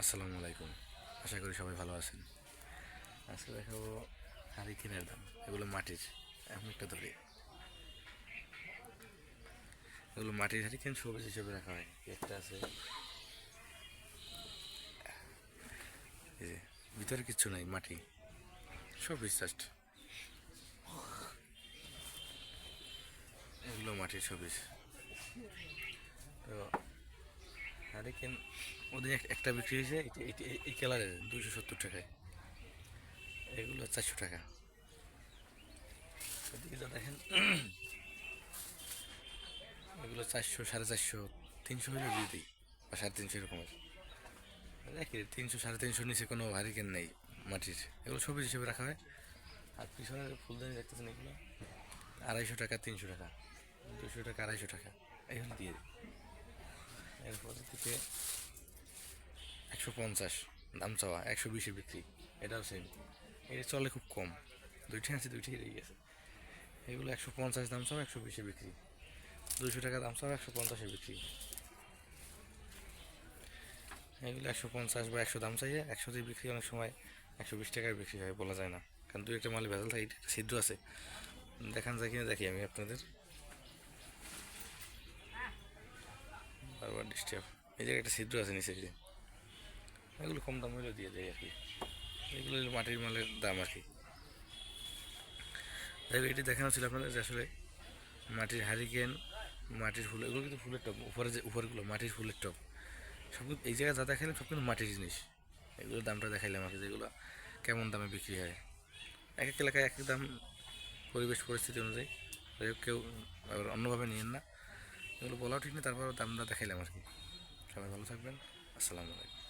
আসসালামু আলাইকুম। আশা করি সবাই ভালো আছেন। আজকে দেখাবো হারিকেনের দাম। এগুলো মাটির, এখন একটা ধরে। এগুলো মাটির হারিকেন সবুজ হিসেবে রাখা হয়। একটা আছে। এই যে, ভিতরে কিচ্ছু নাই, মাটি। সব জাস্ট। এগুলো মাটির সবিজ হারিকেন ওদের একটা বিক্রি হয়েছে, এই- কালারের দুশো সত্তর টাকায়। এগুলো চারশো টাকা। দেখেন, এগুলো চারশো, সাড়ে চারশো, তিনশো হলে দিয়ে দিই, বা সাড়ে তিনশো এরকমের। দেখি তিনশো, সাড়ে তিনশোর নিচে কোনো হারিকেন নেই মাটির। এগুলো সবুজ হিসেবে রাখা হয়। আর পিছনের ফুলদানি দেখতেছেন এগুলো, আড়াইশো টাকা, তিনশো টাকা, দুশো টাকা, আড়াইশো টাকা এইগুলো দিয়ে দিই। এরপর থেকে একশো পঞ্চাশ, দাম চাওয়া, একশো বিশে বিক্রি, এটাও সেম এটা চলে খুব কম। দুইটাই আছে, দুইটাই রয়ে গেছে। এগুলো একশো পঞ্চাশ দাম চাওয়া, একশো বিশে বিক্রি। দুশো টাকা দাম চাওয়া, একশো পঞ্চাশে বিক্রি। এগুলো একশো পঞ্চাশ বা একশো দাম চাইয়ে একশোতে বিক্রি অনেক সময় একশো বিশ টাকায় বিক্রি হয়, বলা যায় না। কারণ দুই একটা মালে ভেজাল থাকে ছিদ্র আছে। দেখান যায় কিনা দেখি আমি আপনাদের। ডিস্টার্ব এই জায়গায় একটা ছিদ্র আছে নিচে এগুলো কম দাম হলেও দিয়ে দেয় আর কি। এগুলো মাটির মালের দাম আর কি। যাই এটি দেখানো ছিল আপনাদের যে আসলে মাটির হারিকেন, মাটির ফুল, এগুলো কিন্তু ফুলের টপ উপরে যে, উপরগুলো, মাটির ফুলের টপ সব এই জায়গায় যা দেখাইলাম, সব কিন্তু মাটির জিনিস। এগুলোর দামটা দেখাইলাম আর কি, যেগুলো কেমন দামে বিক্রি হয়। এক এক এলাকায় এক এক দাম পরিবেশ, পরিস্থিতি অনুযায়ী। কেউ আবার অন্যভাবে নিয়েন না। এগুলো বলাও ঠিক না তারপর দামটা দেখাইলাম আর কি সবাই ভালো থাকবেন। আসসালামু আলাইকুম।